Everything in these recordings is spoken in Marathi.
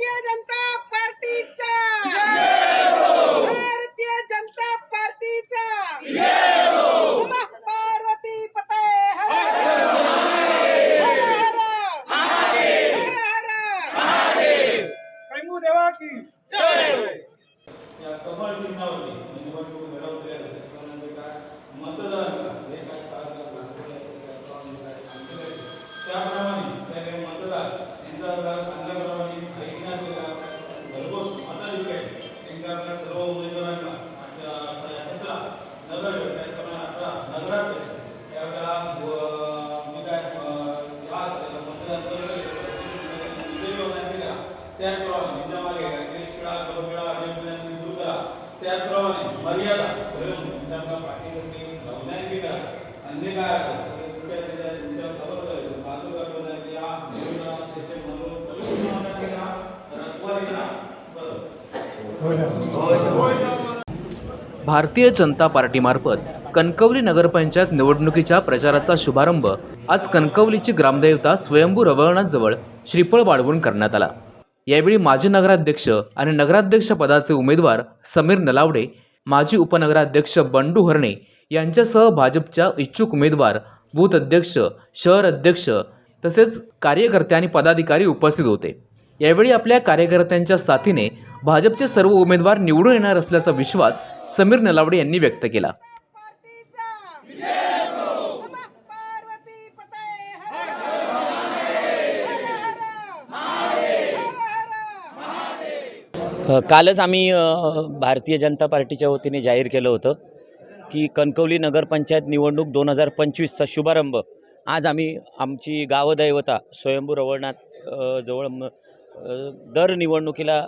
भारतीय जनता पार्टीचा. भारतीय जनता पार्टीचा. पार्वती पते. हर हर. हर हर हर सैमू देवा की. या कमळ चिन्हावरती निवडणूक आहेत. त्याचप्रमाणे त्यांच्या मागे राकेश शिळा गौरविळा अजय करा त्याचप्रमाणे मर्यादा स्वयं तुमच्या पाठीवरती लावण्यात गेला अन्य काय असेल तुमच्या त्याच्या तुमच्या खबर करायचं बाजू करण्यात त्याचे बरोबर भारतीय जनता पार्टीमार्फत कणकवली नगरपंचायत निवडणुकीच्या प्रचाराचा शुभारंभ आज कणकवलीची ग्रामदेवता स्वयंभू रवळनाथजवळ श्रीफळ वाढवून करण्यात आला. यावेळी माजी नगराध्यक्ष आणि नगराध्यक्ष पदाचे उमेदवार समीर नलावडे माजी उपनगराध्यक्ष बंडू हरणे यांच्यासह भाजपच्या इच्छुक उमेदवार बूथ अध्यक्ष शहर अध्यक्ष तसेच कार्यकर्ते आणि पदाधिकारी उपस्थित होते. यावेळी आपल्या कार्यकर्त्यांच्या साथीने भाजपचे सर्व उमेदवार निवडून येणार असल्याचा विश्वास समीर नलावडे यांनी व्यक्त केला पार्टीचा नमः पार्वती पते हर हर हर कालच आम्ही भारतीय जनता पार्टीच्या वतीने जाहीर केलं होतं की कणकवली नगरपंचायत निवडणूक दोन हजार पंचवीसचा शुभारंभ. आज आम्ही आमची गावदैवता स्वयंभू रवळनाथ जवळ दर निवडणुकीला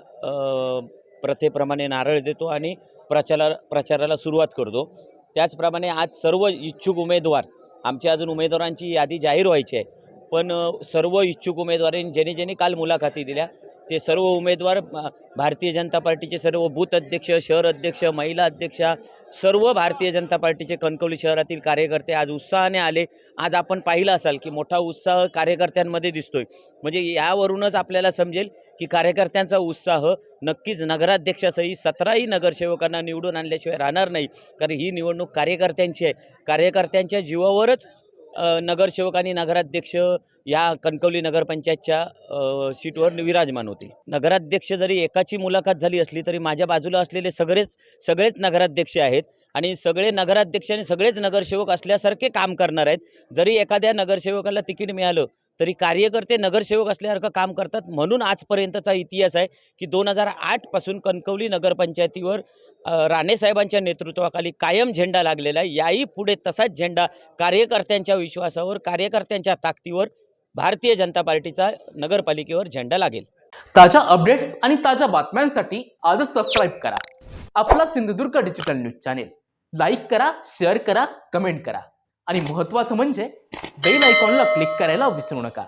प्रथेप्रमाणे नारळ देतो आणि प्रचारा प्रचाराला सुरुवात करतो. त्याचप्रमाणे आज सर्व इच्छुक उमेदवार आमची अजून उमेदवारांची यादी जाहीर व्हायची आहे. पण सर्व इच्छुक उमेदवारांनी ज्यांनी ज्यांनी काल मुलाखती दिल्या ते सर्व उमेदवार भारतीय जनता पार्टीचे सर्व बूथ अध्यक्ष शहर अध्यक्ष महिला अध्यक्षा सर्व भारतीय जनता पार्टीचे कणकवली शहरातील कार्यकर्ते आज उत्साहाने आले. आज आपण पाहिलं असाल की मोठा उत्साह कार्यकर्त्यांमध्ये दिसतोय. म्हणजे यावरूनच आपल्याला समजेल की कार्यकर्त्यांचा उत्साह नक्कीच नगराध्यक्षासही सतराही नगरसेवकांना निवडून आणल्याशिवाय राहणार नाही. कारण ही निवडणूक कार्यकर्त्यांची आहे. कार्यकर्त्यांच्या जीवावरच नगरसेवक आणि नगराध्यक्ष या कणकवली नगरपंचायतच्या सीटवर विराजमान होते. नगराध्यक्ष जरी एकाची मुलाखत झाली असली तरी माझ्या बाजूला असलेले सगळेच सगळेच नगराध्यक्ष आहेत आणि सगळे नगराध्यक्ष आणि सगळेच नगरसेवक असल्यासारखे काम करणार आहेत. जरी एखाद्या नगरसेवकाला तिकीट मिळालं तरी कार्यकर्ते नगरसेवक असल्यासारखं काम करतात. म्हणून आजपर्यंतचा इतिहास आहे की दोन हजार आठपासून कणकवली नगरपंचायतीवर राणेसाहेबांच्या नेतृत्वाखाली कायम झेंडा लागलेला आहे. याही पुढे तसाच झेंडा कार्यकर्त्यांच्या विश्वासावर कार्यकर्त्यांच्या ताकदीवर भारतीय जनता पार्टीचा नगरपालिकेवर झेंडा लागेल. ताज्या अपडेट्स आणि ताज्या बातम्यांसाठी आजच सबस्क्राईब करा. आपला Sindhudurg digital news channel like करा शेअर करा कमेंट करा. आणि महत्त्वाचं म्हणजे बेल आयकॉनला क्लिक करायला विसरू नका.